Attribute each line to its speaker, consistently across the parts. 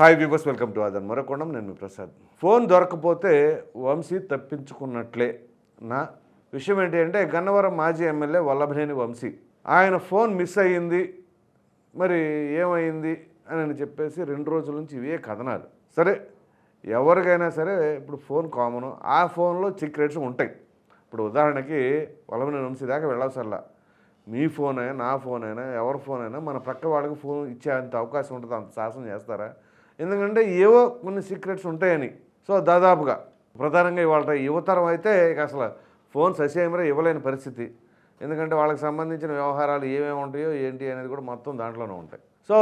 Speaker 1: Hi viewers welcome to అదన్ మరొకొండం నేను మీ ప్రసాద్. ఫోన్ దొరకపోతే వంశీ తప్పించుకున్నట్లే. నా విషయం ఏంటి అంటే గన్నవరం మాజీ ఎమ్మెల్యే వల్లభనేని వంశీ. ఆయన ఫోన్ మిస్ అయ్యింది. మరి ఏమైంది అని చెప్పేసి రెండు రోజుల నుంచి ఇవే కథనాలు. సరే ఎవరికైనా సరే ఇప్పుడు ఫోన్ కామన్. ఆ ఫోన్లో సీక్రెట్స్ ఉంటాయి. ఇప్పుడు ఉదాహరణకి వల్లభనేని వంశీ దాకా వెళ్ళవసరలా. మీ ఫోన్ అయినా నా ఫోన్ అయినా ఎవరి ఫోన్ అయినా మన ప్రక్క వాళ్ళకి ఫోన్ ఇచ్చే అంత అవకాశం ఉంటుంది. అంత సాహసం చేస్తారా? ఎందుకంటే ఏవో కొన్ని సీక్రెట్స్ ఉంటాయని. సో దాదాపుగా ప్రధానంగా ఇవాళ యువతరం అయితే ఇక అసలు ఫోన్ ససేమరా ఇవ్వలేని పరిస్థితి. ఎందుకంటే వాళ్ళకి సంబంధించిన వ్యవహారాలు ఏమేమి ఉంటాయో ఏంటి అనేది కూడా మొత్తం దాంట్లోనే ఉంటాయి. సో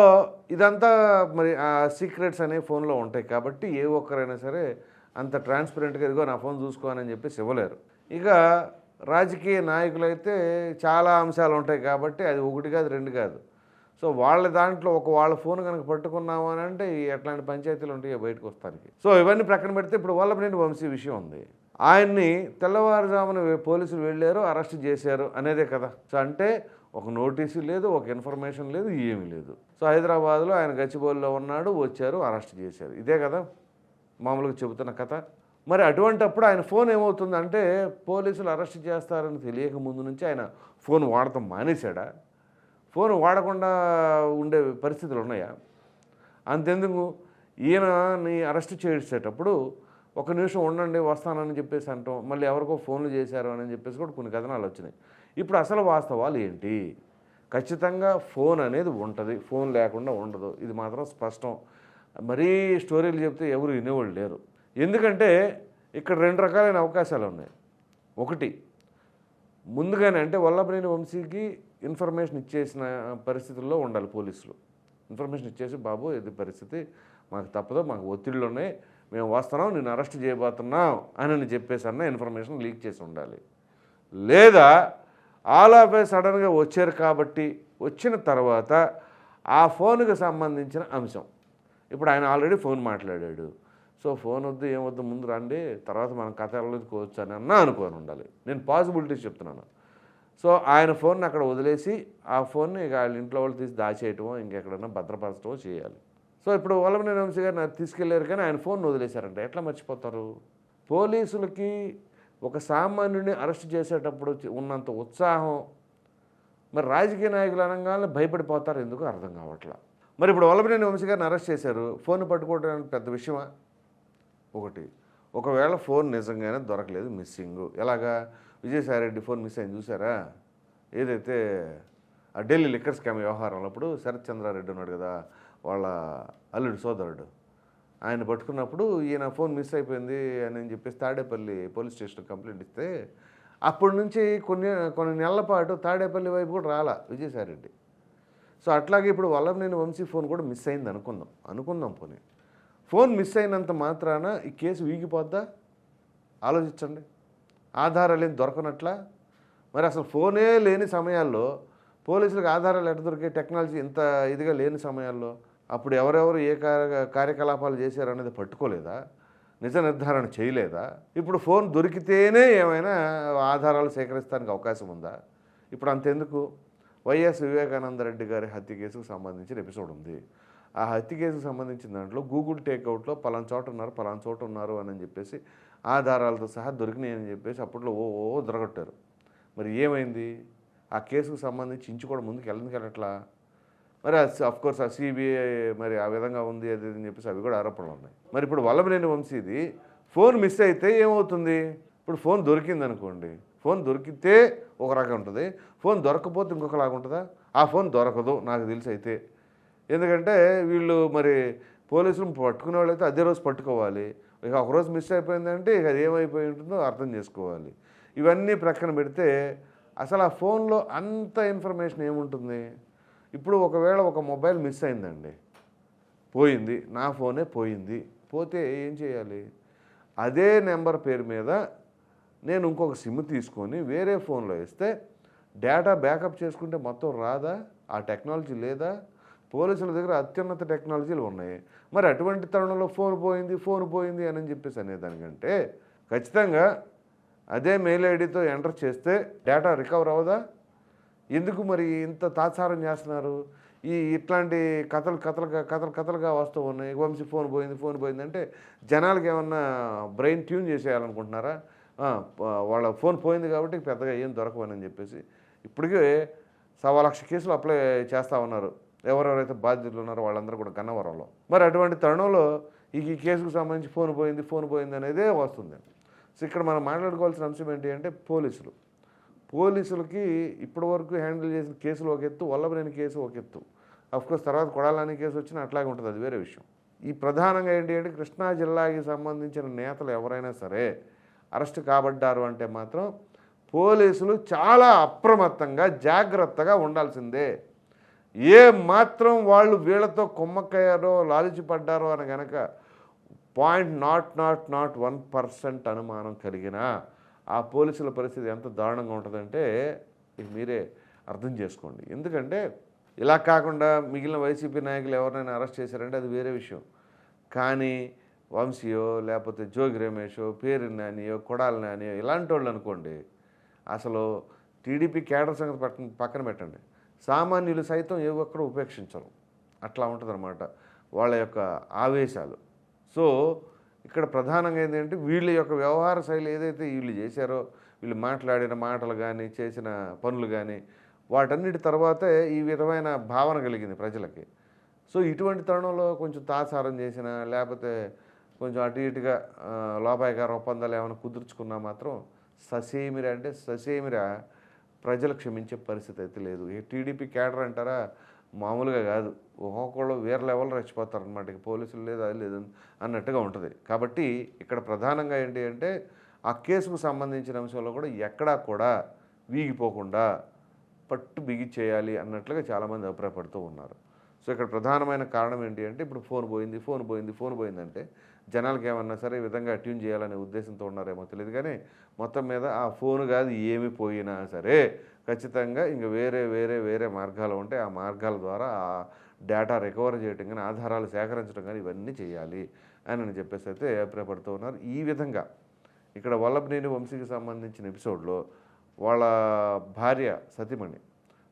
Speaker 1: ఇదంతా మరి ఆ సీక్రెట్స్ అనేవి ఫోన్లో ఉంటాయి కాబట్టి ఏ ఒక్కరైనా సరే అంత ట్రాన్స్పరెంట్గా ఇదిగో నా ఫోన్ చూసుకోనని చెప్పేసి ఇవ్వలేరు. ఇక రాజకీయ నాయకులైతే చాలా అంశాలు ఉంటాయి కాబట్టి అది ఒకటి కాదు రెండు కాదు. సో వాళ్ళ దాంట్లో ఒక వాళ్ళ ఫోన్ కనుక పట్టుకున్నాము అని అంటే ఎట్లాంటి పంచాయతీలు ఉంటాయో బయటకు వస్తానికి. సో ఇవన్నీ ప్రక్కన పెడితే ఇప్పుడు వల్లభనేని వంశీ విషయం ఉంది. ఆయన్ని తెల్లవారుజామున పోలీసులు వెళ్ళారు అరెస్ట్ చేశారు అనేదే కదా. సో అంటే ఒక నోటీసు లేదు ఒక ఇన్ఫర్మేషన్ లేదు ఏమీ లేదు. సో హైదరాబాద్లో ఆయన గచ్చిబౌలిలో ఉన్నాడు వచ్చారు అరెస్ట్ చేశారు. ఇదే కదా మామూలుగా చెబుతున్న కథ. మరి అటువంటప్పుడు ఆయన ఫోన్ ఏమవుతుందంటే పోలీసులు అరెస్ట్ చేస్తారని తెలియక ముందు నుంచి ఆయన ఫోన్ వాడటం మానేశాడా? ఫోన్ వాడకుండా ఉండే పరిస్థితులు ఉన్నాయా? అంతెందుకు? ఈయనని అరెస్ట్ చేసేటప్పుడు ఒక నిమిషం ఉండండి వస్తానని చెప్పేసి అంటాం. మళ్ళీ ఎవరికో ఫోన్లు చేశారు అని చెప్పేసి కూడా కొన్ని కథనాలు వచ్చినాయి. ఇప్పుడు అసలు వాస్తవాలు ఏంటి? ఖచ్చితంగా ఫోన్ అనేది ఉంటుంది. ఫోన్ లేకుండా ఉండదు. ఇది మాత్రం స్పష్టం. మరీ స్టోరీలు చెప్తే ఎవరు వినేవాళ్ళు లేరు. ఎందుకంటే ఇక్కడ రెండు రకాలైన అవకాశాలు ఉన్నాయి. ఒకటి ముందుగానే అంటే వల్లభనేని వంశీకి ఇన్ఫర్మేషన్ ఇచ్చేసిన పరిస్థితుల్లో ఉండాలి పోలీసులు. ఇన్ఫర్మేషన్ ఇచ్చేసి బాబు ఇది పరిస్థితి మాకు తప్పదు మాకు ఒత్తిడిలోనే మేము వస్తున్నాం నేను అరెస్ట్ చేయబోతున్నాం అని చెప్పేసి అన్న ఇన్ఫర్మేషన్ లీక్ చేసి ఉండాలి. లేదా ఆల్ ఆఫ్ ఏ సడన్గా వచ్చారు కాబట్టి వచ్చిన తర్వాత ఆ ఫోన్కి సంబంధించిన అంశం. ఇప్పుడు ఆయన ఆల్రెడీ ఫోన్ మాట్లాడాడు. సో ఫోన్ వద్దు ఏమొద్దు ముందు రండి తర్వాత మనం కథ వెళ్ళదుకోవచ్చు అని అన్నా అనుకోని ఉండాలి. నేను పాసిబిలిటీస్ చెప్తున్నాను. సో ఆయన ఫోన్ అక్కడ వదిలేసి ఆ ఫోన్ని ఇక వాళ్ళ ఇంట్లో వాళ్ళు తీసి దాచేయటమో ఇంకెక్కడైనా భద్రపరచడమో చేయాలి. సో ఇప్పుడు వల్లభనేని వంశీ గారు నాకు తీసుకెళ్ళారు కానీ ఆయన ఫోన్ వదిలేశారంట. ఎట్లా మర్చిపోతారు? పోలీసులకి ఒక సామాన్యుడిని అరెస్ట్ చేసేటప్పుడు ఉన్నంత ఉత్సాహం. మరి రాజకీయ నాయకులు అనగానే భయపడిపోతారు ఎందుకు అర్థం కావట్లా? మరి ఇప్పుడు వల్లభనేని వంశీ గారిని అరెస్ట్ చేశారు. ఫోన్ పట్టుకోవడం పెద్ద విషయమా? ఒకటి ఒకవేళ ఫోన్ నిజంగానే దొరకలేదు మిస్సింగ్. ఎలాగా? విజయసాయిరెడ్డి ఫోన్ మిస్ అయింది చూసారా? ఏదైతే ఆ ఢిల్లీ లిక్కర్ స్కామ్ వ్యవహారంలో అప్పుడు శరత్ చంద్రారెడ్డి ఉన్నాడు కదా వాళ్ళ అల్లుడు సోదరుడు. ఆయన పట్టుకున్నప్పుడు ఈయన ఫోన్ మిస్ అయిపోయింది అని చెప్పేసి తాడేపల్లి పోలీస్ స్టేషన్ కంప్లైంట్ ఇస్తే అప్పటి నుంచి కొన్ని కొన్ని నెలల పాటు తాడేపల్లి వైపు కూడా రాలా విజయసాయిరెడ్డి సో అట్లాగే ఇప్పుడు వల్లభనేని వంశీ ఫోన్ కూడా మిస్ అయింది అనుకుందాం అనుకుందాం పోనీ. ఫోన్ మిస్ అయినంత మాత్రాన ఈ కేసు వీగిపోద్దా? ఆలోచించండి. ఆధారాలు ఏం దొరకనట్లా? మరి అసలు ఫోనే లేని సమయాల్లో పోలీసులకు ఆధారాలు ఎట దొరికే టెక్నాలజీ ఇంత ఇదిగా లేని సమయాల్లో అప్పుడు ఎవరెవరు ఏ కార్య కార్యకలాపాలు చేశారు అనేది పట్టుకోలేదా? నిజ నిర్ధారణ చేయలేదా? ఇప్పుడు ఫోన్ దొరికితేనే ఏమైనా ఆధారాలు సేకరిస్తానికి అవకాశం ఉందా? ఇప్పుడు అంతెందుకు? వైఎస్ వివేకానంద రెడ్డి గారి హత్య కేసుకు సంబంధించిన ఎపిసోడ్ ఉంది. ఆ హత్య కేసుకు సంబంధించిన దాంట్లో గూగుల్ టేక్అవుట్లో పలానా చోట ఉన్నారు పలానా చోట ఉన్నారు అని చెప్పేసి ఆధారాలతో సహా దొరికినాయి అని చెప్పేసి అప్పట్లో ఓ ఓ దొరగొట్టారు. మరి ఏమైంది? ఆ కేసుకు సంబంధించి ఇంచు కూడా ముందుకు వెళ్ళింది వెళ్ళట్లా? మరి అఫ్ కోర్స్ ఆ సిబిఐ మరి ఆ విధంగా ఉంది అది అని చెప్పేసి అవి కూడా ఆరోపణలు ఉన్నాయి. మరి ఇప్పుడు వల్లభనేని వంశీది ఫోన్ మిస్ అయితే ఏమవుతుంది? ఇప్పుడు ఫోన్ దొరికింది అనుకోండి ఫోన్ దొరికితే ఒక రకం ఉంటుంది. ఫోన్ దొరకపోతే ఇంకొకలాగా ఉంటుందా? ఆ ఫోన్ దొరకదు నాకు తెలిసి అయితే. ఎందుకంటే వీళ్ళు మరి పోలీసులు పట్టుకునే వాళ్ళైతే అదే రోజు పట్టుకోవాలి. ఇక ఒకరోజు మిస్ అయిపోయిందంటే ఇక అది ఏమైపోయి ఉంటుందో అర్థం చేసుకోవాలి. ఇవన్నీ ప్రక్కన పెడితే అసలు ఆ ఫోన్లో అంత ఇన్ఫర్మేషన్ ఏముంటుంది? ఇప్పుడు ఒకవేళ ఒక మొబైల్ మిస్ అయిందండి పోయింది నా ఫోనే పోయింది పోతే ఏం చేయాలి? అదే నెంబర్ పేరు మీద నేను ఇంకొక సిమ్ తీసుకొని వేరే ఫోన్లో వేస్తే డేటా బ్యాకప్ చేసుకుంటే మొత్తం రాదా? ఆ టెక్నాలజీ లేదా? పోలీసుల దగ్గర అత్యున్నత టెక్నాలజీలు ఉన్నాయి. మరి అటువంటి తరుణంలో ఫోన్ పోయింది ఫోన్ పోయింది అని చెప్పేసి అనేదానికంటే ఖచ్చితంగా అదే మెయిల్ ఐడితో ఎంటర్ చేస్తే డేటా రికవర్ అవ్వదా? ఎందుకు మరి ఇంత తాత్సారం చేస్తున్నారు? ఈ ఇట్లాంటి కథలు కథలుగా కథలు కథలుగా వస్తూ ఉన్నాయి. వంశీ ఫోన్ పోయింది ఫోన్ పోయింది అంటే జనాలకి ఏమన్నా బ్రెయిన్ ట్యూన్ చేసేయాలనుకుంటున్నారా? వాళ్ళ ఫోన్ పోయింది కాబట్టి పెద్దగా ఏం దొరకవని చెప్పేసి ఇప్పటికే సవా లక్ష కేసులు అప్లై చేస్తూ ఉన్నారు. ఎవరెవరైతే బాధ్యతలు ఉన్నారో వాళ్ళందరూ కూడా గన్నవరంలో. మరి అటువంటి తరుణంలో ఈ కేసుకు సంబంధించి ఫోన్ పోయింది ఫోన్ పోయింది అనేదే వస్తుంది. సో ఇక్కడ మనం మాట్లాడుకోవాల్సిన అంశం ఏంటి అంటే పోలీసులు. పోలీసులకి ఇప్పటివరకు హ్యాండిల్ చేసిన కేసులు ఒక ఎత్తు వల్లభనేని కేసు ఒక ఎత్తు. అఫ్కోర్స్ తర్వాత కొడాలని కేసు వచ్చినా అట్లాగే ఉంటుంది అది వేరే విషయం. ఈ ప్రధానంగా ఏంటి అంటే కృష్ణా జిల్లాకి సంబంధించిన నేతలు ఎవరైనా సరే అరెస్ట్ కాబడ్డారు అంటే మాత్రం పోలీసులు చాలా అప్రమత్తంగా జాగ్రత్తగా ఉండాల్సిందే. ఏ మాత్రం వాళ్ళు వీళ్ళతో కొమ్మక్కయ్యారో లాలిచిపడ్డారో అని గనక point not not not one percent అనుమానం కలిగిన ఆ పోలీసుల పరిస్థితి ఎంత దారుణంగా ఉంటుందంటే ఇది మీరే అర్థం చేసుకోండి. ఎందుకంటే ఇలా కాకుండా మిగిలిన వైసీపీ నాయకులు ఎవరినైనా అరెస్ట్ చేశారంటే అది వేరే విషయం. కానీ వంశీయో లేకపోతే జోగి రమేషో పేరు నానియో కొడాల నానియో ఇలాంటి వాళ్ళు అనుకోండి అసలు టీడీపీ కేడర్ సంగతి పక్కన పక్కన పెట్టండి. సామాన్యులు సైతం ఏ ఒక్కరు ఉపేక్షించరు. అట్లా ఉంటుందన్నమాట వాళ్ళ యొక్క ఆవేశాలు. సో ఇక్కడ ప్రధానంగా ఏంటంటే వీళ్ళ యొక్క వ్యవహార శైలి ఏదైతే వీళ్ళు చేశారో వీళ్ళు మాట్లాడిన మాటలు కానీ చేసిన పనులు కానీ వాటన్నిటి తర్వాతే ఈ విధమైన భావన కలిగింది ప్రజలకి. సో ఇటువంటి తరుణంలో కొంచెం తాసారం చేసిన లేకపోతే కొంచెం అటు ఇటుగా లోపాయకార ఒప్పందాలు ఏమైనా కుదుర్చుకున్నా మాత్రం ససేమిరా అంటే ససేమిరా ప్రజలు క్షమించే పరిస్థితి అయితే లేదు. ఈ టీడీపీ క్యాడర్ అంటారా? మామూలుగా కాదు. ఒక్కొక్కళ్ళు వేరే లెవెల్ రెచ్చిపోతారు అనమాట పోలీసులు లేదు అది లేదు అన్నట్టుగా ఉంటుంది. కాబట్టి ఇక్కడ ప్రధానంగా ఏంటి అంటే ఆ కేసుకు సంబంధించిన అంశంలో కూడా ఎక్కడా కూడా వీగిపోకుండా పట్టు బిగిచ్చేయాలి అన్నట్లుగా చాలామంది అభిప్రాయపడుతూ ఉన్నారు. సో ఇక్కడ ప్రధానమైన కారణం ఏంటి అంటే ఇప్పుడు ఫోన్ పోయింది ఫోన్ పోయింది ఫోన్ పోయిందంటే జనాలకి ఏమన్నా సరే ఈ విధంగా ట్యూన్ చేయాలనే ఉద్దేశంతో ఉన్నారేమో తెలియదు. కానీ మొత్తం మీద ఆ ఫోన్ కాదు ఏమి పోయినా సరే ఖచ్చితంగా ఇంక వేరే వేరే వేరే మార్గాలు ఉంటాయి ఆ మార్గాల ద్వారా ఆ డేటా రికవర్ చేయటం కానీ ఆధారాలు సేకరించడం కానీ ఇవన్నీ చేయాలి అని అని చెప్పేసి అయితే అభిప్రాయపడుతూ ఉన్నారు. ఈ విధంగా ఇక్కడ వల్లభనేని వంశీకి సంబంధించిన ఎపిసోడ్లో వాళ్ళ భార్య సతీమణి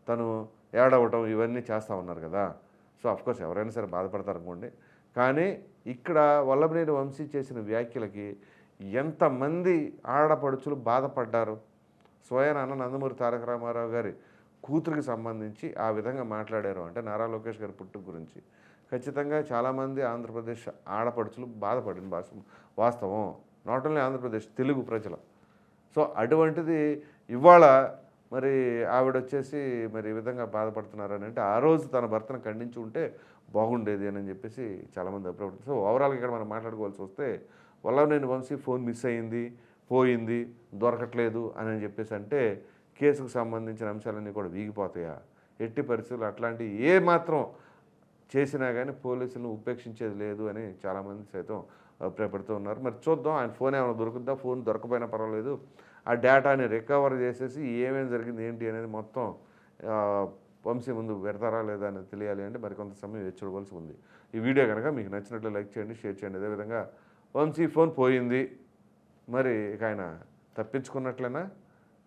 Speaker 1: తను ఏడవటం ఇవన్నీ చేస్తూ ఉన్నారు కదా. సో అఫ్కోర్స్ ఎవరైనా సరే బాధపడతారు అనుకోండి కానీ ఇక్కడ వల్లభనేని వంశీ చేసిన వ్యాఖ్యలకి ఎంతమంది ఆడపడుచులు బాధపడ్డారు? స్వయం అన్న నందమూరి తారక రామారావు గారి కూతురికి సంబంధించి ఆ విధంగా మాట్లాడారు అంటే నారా లోకేష్ గారి పుట్టుక గురించి. ఖచ్చితంగా చాలామంది ఆంధ్రప్రదేశ్ ఆడపడుచులు బాధపడిన భాష వాస్తవం. నాట్ ఓన్లీ ఆంధ్రప్రదేశ్ తెలుగు ప్రజలు. సో అటువంటిది ఇవాళ మరి ఆవిడ వచ్చేసి మరి ఈ విధంగా బాధపడుతున్నారని అంటే ఆ రోజు తన భర్తను ఖండించి ఉంటే బాగుండేది అని చెప్పేసి చాలామంది అభిప్రాయపడుతుంది సో ఓవరాల్గా ఇక్కడ మనం మాట్లాడుకోవాల్సి వస్తే వల్లవనేని వంశీ ఫోన్ మిస్ అయింది పోయింది దొరకట్లేదు అని చెప్పేసి అంటే కేసుకు సంబంధించిన అంశాలన్నీ కూడా వీగిపోతాయా? ఎట్టి పరిస్థితులు అట్లాంటి ఏ మాత్రం చేసినా కానీ పోలీసులను ఉపేక్షించేది లేదు అని చాలామంది సైతం అభిప్రాయపడుతూ ఉన్నారు. మరి చూద్దాం ఆయన ఫోన్ ఏమైనా దొరుకుద్దా? ఫోన్ దొరకపోయినా పర్వాలేదు. ఆ డేటాని రికవర్ చేసేసి ఏమేమి జరిగింది ఏంటి అనేది మొత్తం వంశీ ముందు పెడతారా లేదా అనేది తెలియాలి అంటే మరి కొంత సమయం వేచి చూడవలసి ఉంది. ఈ వీడియో కనుక మీకు నచ్చినట్లు లైక్ చేయండి షేర్ చేయండి. అదేవిధంగా వంశీ ఫోన్ పోయింది. మరి ఇక ఆయన తప్పించుకున్నట్లయినా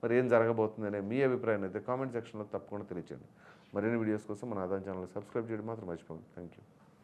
Speaker 1: మరి ఏం జరగబోతుంది అనే మీ అభిప్రాయం అయితే కామెంట్ సెక్షన్లో తప్పకుండా తెలియచేయండి. మరిన్ని వీడియోస్ కోసం మన ఆదాయం ఛానల్ సబ్స్క్రైబ్ చేయడం మాత్రం మర్చిపోండి థ్యాంక్ యూ